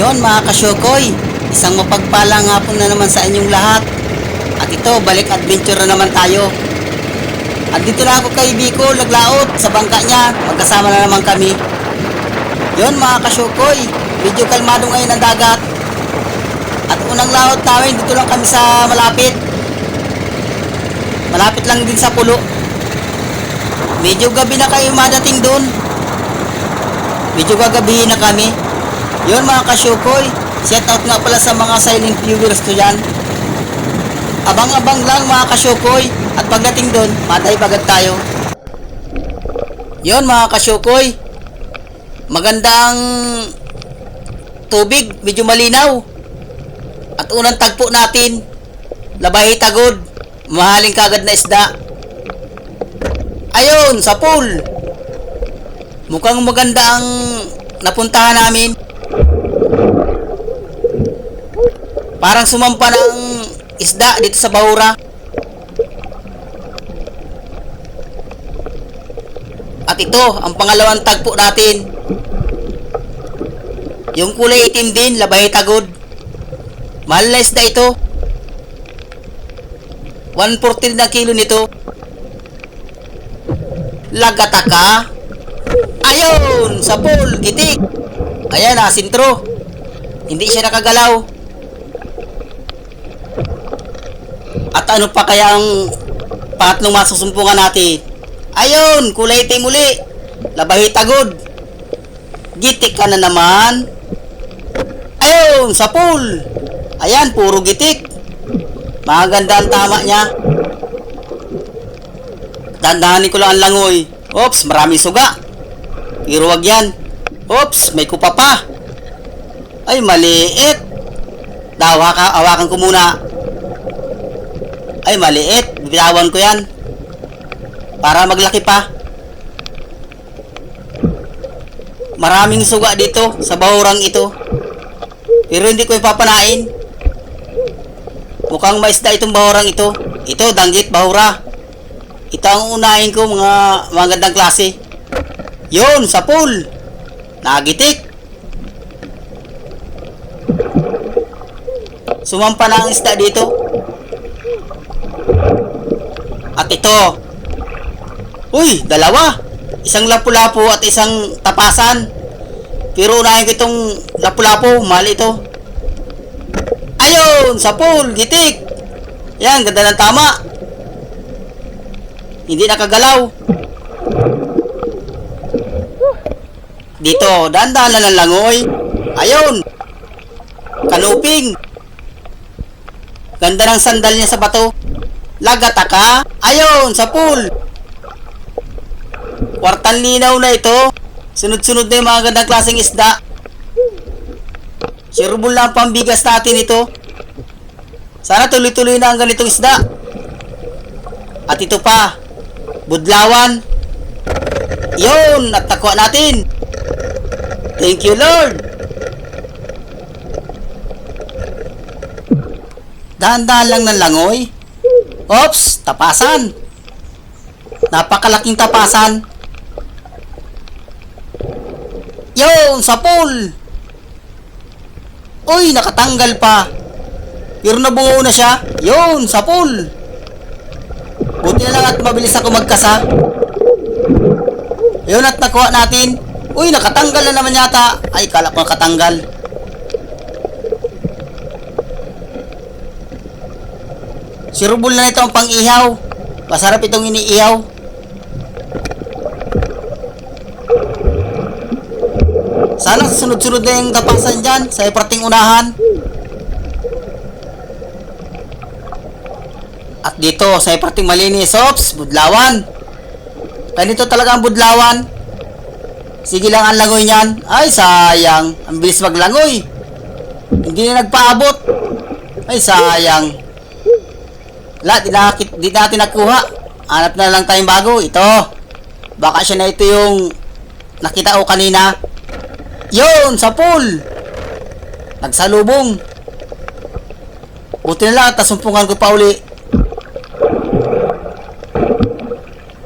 Yon mga kasyokoy, isang mapagpalang hapon na naman sa inyong lahat. At ito, balik adventure na naman tayo. At dito na ako kay Biko, naglaot sa bangka niya. Magkasama na naman kami. Yon mga kasyokoy, medyo kalmado ngayon ang dagat. At unang laot namin, dito lang kami sa malapit. Malapit lang din sa pulo. Medyo gabi na kayo madating doon. Medyo gagabihin na kami. Yun mga kasyukoy, shout out nga pala sa mga silent viewers ko dyan. Abang-abang lang mga kasyukoy, at pagdating doon, matay bagad tayo. Yun mga kasyukoy, magandang tubig, medyo malinaw. At unang tagpo natin, labahi tagod, mahaling kagad na isda. Ayun, sa pool. Mukhang maganda ang napuntahan namin. Parang sumampa ng isda dito sa Bahura. At ito, ang pangalawang tagpo natin. Yung kulay itim din, labay tagod. Mahal na isda ito. 140 na kilo nito. Lagataka. Ayun, sa pool, gitik. Ayan, asintro. Hindi siya nakagalaw. At ano pa kaya ang pangatlong masusumpungan natin? Ayun, kulay itim uli. Labahi tagod. Gitik ka na naman. Ayun, sa pool. Ayan, puro gitik. Maganda ang tama niya. Dandahanin ko lang ang langoy. Oops, maraming suga. Pero wag yan. Oops, may kupa pa. Ay, maliit. Daw, haka, awakan ko muna. Ay, maliit. Bitawan ko yan. Para maglaki pa. Maraming suga dito sa bahurang ito. Pero hindi ko ipapanain. Mukhang maisda itong bahurang ito. Ito, danggit bahura. Ito ang unahin ko mga magandang klase. Yun, sa pool. Nagitik. Sumampa na ang isda dito. At ito. Uy, dalawa. Isang lapu-lapu at isang tapasan. Pero unahin ko itong lapu-lapu. Mali ito. Ayun, sa pool, gitik. Yan, ganda ng tama. Hindi nakagalaw. Dito, dahan-dahan lang ng langoy. Ayun. Kanuping. Ganda ng sandal niya sa bato. Lagataka. Ayun, sa pool. Kwartang linaw na ito. Sunod-sunod na yung mga gandang klaseng isda. Sirbol lang ang pambigas natin ito. Sana tuloy-tuloy na ang ganitong isda. At ito pa, budlawan. Yun, natakwa natin. Thank you, Lord. Dahan-dahan lang ng langoy. Oops, tapasan. Napakalaking tapasan. Yun, sa pool. Uy, nakatanggal pa. Pero nabungo na siya. Yun, sa pool. Buti na lang at mabilis ako magkasa. Yun at nakuha natin. Uy, nakatanggal na naman yata. Ay, kala ko nakatanggal. Sirubol na ito ang pang-ihaw. Masarap itong iniihaw. Sana sunod-sunod na yung tapasan dyan sa iprating unahan. At dito sa iprating malinis, ops, budlawan. Ganito talaga ang budlawan. Sige lang ang langoy niyan. Ay, sayang. Ang bilis maglangoy. Hindi na nagpaabot. Ay, sayang. Wala, di, na, di natin nakuha. Hanap na lang tayong bago. Ito. Baka siya na ito yung nakita ko kanina. Yun, sa pool. Nagsalubong. Buti na lang, tasumpungan ko pa uli.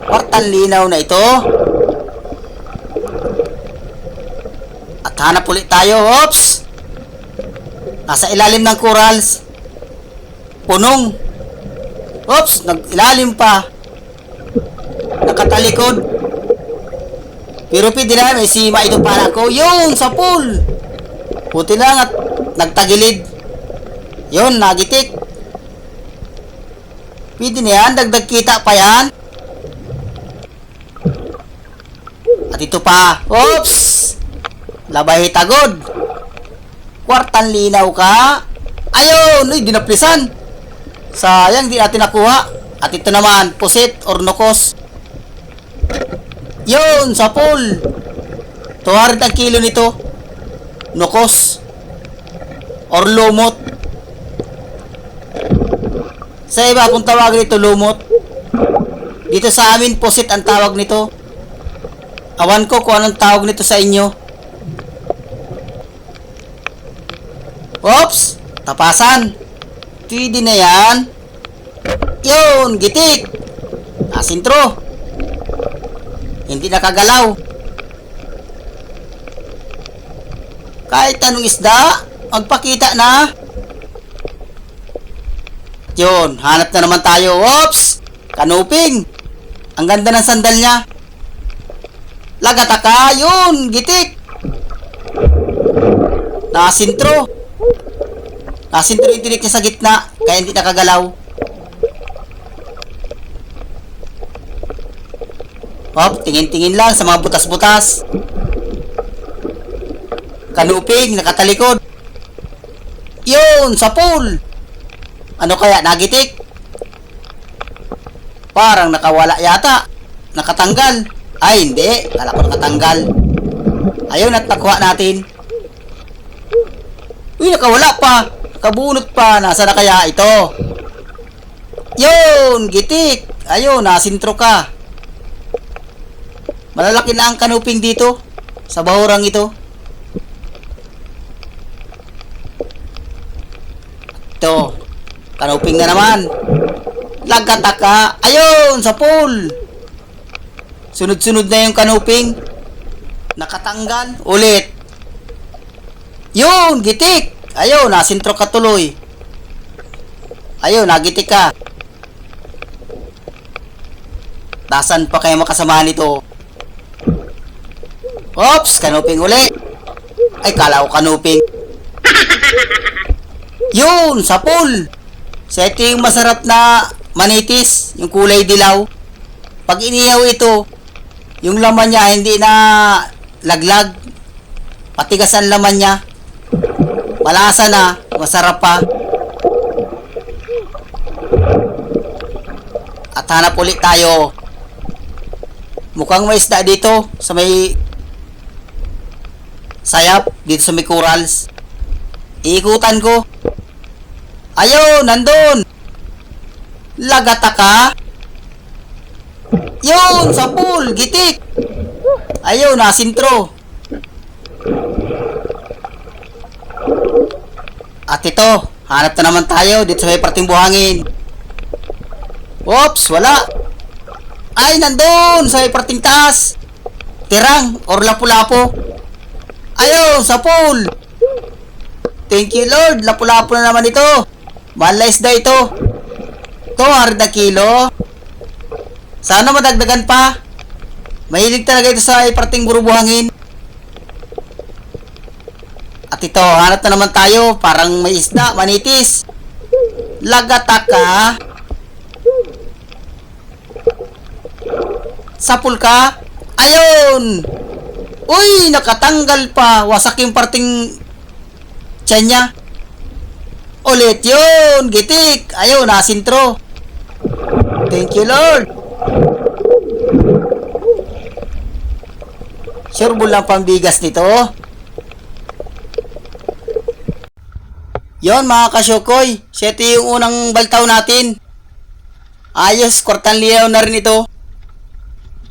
Kwartan linaw na ito. At hanap ulit tayo. Oops! Nasa ilalim ng corals. Punong. Oops, nag-ilalim pa. Nakatalikod. Pero pwede na, may sima ito para ko. Yun, sa pool. Buti lang at nagtagilid. Yun, nagitik. Pwede na yan, dagdag kita pa yan. At ito pa. Oops! Labay tagod. Kwartan linaw ka. Ayun! Uy, dinaplisan. Sayang, di natin nakuha. At ito naman, pusit or nukos. Yun, sa pool. 200 ang kilo nito. Nukos. Or lumot. Sa iba, kung tawag nito lumot. Dito sa amin, pusit ang tawag nito. Awan ko kung anong tawag nito sa inyo. Oops! Tapasan. Pwede na yan. Yun, gitik. Asintro. Hindi nakagalaw. Kahit anong isda, magpakita na. Yun, hanap na naman tayo. Oops! Kanuping. Ang ganda ng sandal niya. Lagataka, yun, gitik. Nasintro. Nasintro yung tinik niya sa gitna, kaya hindi nakagalaw. Hop, tingin-tingin lang sa mga butas-butas. Kanuping, nakatalikod. Yun, sa pool. Ano kaya, nagitik? Parang nakawala yata. Nakatanggal. Ay, hindi. Kala ko nakatanggal. Ayun at nakuha natin. Uy, nakawala pa. Nakabunot pa. Nasa na kaya ito? Yun, gitik. Ayun, nasintro ka. Malalaki na ang kanuping dito. Sa bahurang ito. Ito. Kanuping na naman. Lagataka. Ayun, sa pool. Sunod-sunod na yung kanuping. Nakatanggal. Ulit. Yun, gitik. Ayun, nasintro ka tuloy. Ayun, nagitik ka. Tasan pa kayo makasama nito? Oops, kanuping uli. Ay, kala ko kanuping. Yun, sa pool. Sa ito yung masarap na manitis, yung kulay dilaw. Pag inihaw ito, yung laman niya hindi na laglag. Patigas ang laman niya. Malasa na, masarap pa. At hanap ulit tayo. Mukhang may isda dito sa may sayap dito sa may corals. Iikutan ko. Ayun, nandun. Lagata ka. Yun, sa pool, gitik. Ayun, nasintro. At ito, hanap na naman tayo dito sa may parting buhangin. Oops, wala. Ay, nandun sa may parting taas. Tirang or lapu-lapo. Ayun, sa pool. Thank you Lord, lapu-lapo na naman ito. Mahal na ito. Ito, hard na kilo. Sana madagdagan pa. Mahilig talaga ito sa iparting burubuhangin. Ito, hanap na naman tayo. Parang may isda, manitis. Lagataka. Sapul ka. Ayun! Uy, nakatanggal pa. Wasak yung parting tiyan niya. Ulit yun, gitik. Ayun, nasintro. Thank you, Lord. Sure lang pambigas nito. Yon mga kasyokoy, siyete yung unang baltaw natin. Ayos, kwartan liyaw na rin ito.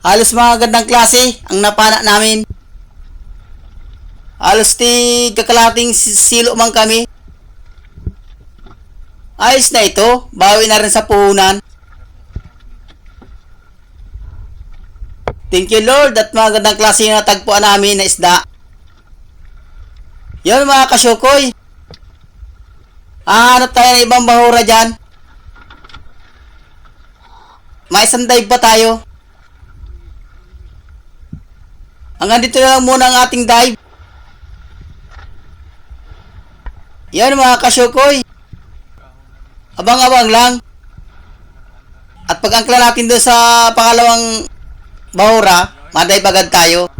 Halos mga gandang klase ang napana namin. Halos ti kakalating silo man kami. Ayos na ito, bawi na rin sa puhunan. Thank you Lord at mga gandang klase na tagpuan namin na isda. Yan mga kasyokoy. Hahanap tayo ng ibang bahura dyan. May isang dive pa tayo. Hanggang dito na lang muna ang ating dive. Yan mga kasyukoy. Abang-abang lang. At pag angkla natin doon sa pangalawang bahura, madive agad tayo.